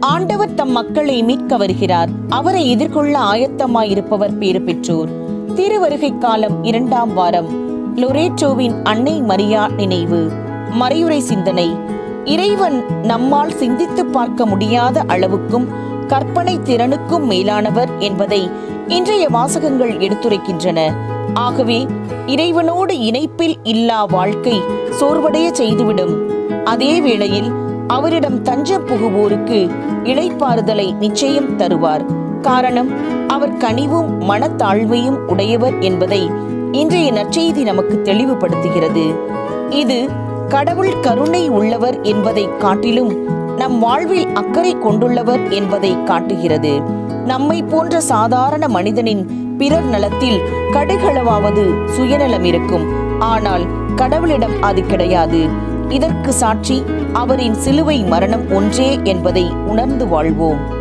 ஆண்டவர் தம் மக்களை மீட்க வருகிறார். அவரை எதிர்கொள்ள ஆயத்தமாயிருப்பவர் பேறு பெற்றோர். திருவருகை காலம் இரண்டாம் வாரம். லொரேட்டோவின் அன்னை மரியா நினைவு. மறையுறை சிந்தனை. இறைவன் நம்மால் சிந்தித்து பார்க்க முடியாத அளவுக்கும் கற்பனை திறனுக்கும் மேலானவர் என்பதை இன்றைய வாசகங்கள் எடுத்துரைக்கின்றன. ஆகவே இறைவனோடு இணைப்பில் இல்லா வாழ்க்கை சோர்வடைய செய்துவிடும். அதே வேளையில் அவரிடம் தஞ்சம் புகுவோருக்கு இளைப்பாறுதலை நிச்சயம் தருவார். காரணம் அவர் கனிவும் மனத்தாழ்வையும் உடையவர் என்பதை இன்றைய நற்செய்தி நமக்கு தெளிவுபடுத்துகிறது. இது கடவுள் கருணை உள்ளவர் என்பதை காட்டிலும் நம் வாழ்வில் அக்கறை கொண்டுள்ளவர் என்பதை காட்டுகிறது. நம்மை போன்ற சாதாரண மனிதனின் பிறர் நலத்தில் கடுகளவாவது சுயநலம் இருக்கும். ஆனால் கடவுளிடம் அது கிடையாது. இதற்கு சாட்சி அவரின் சிலுவை மரணம் ஒன்றே என்பதை உணர்ந்து வாழ்வோம்.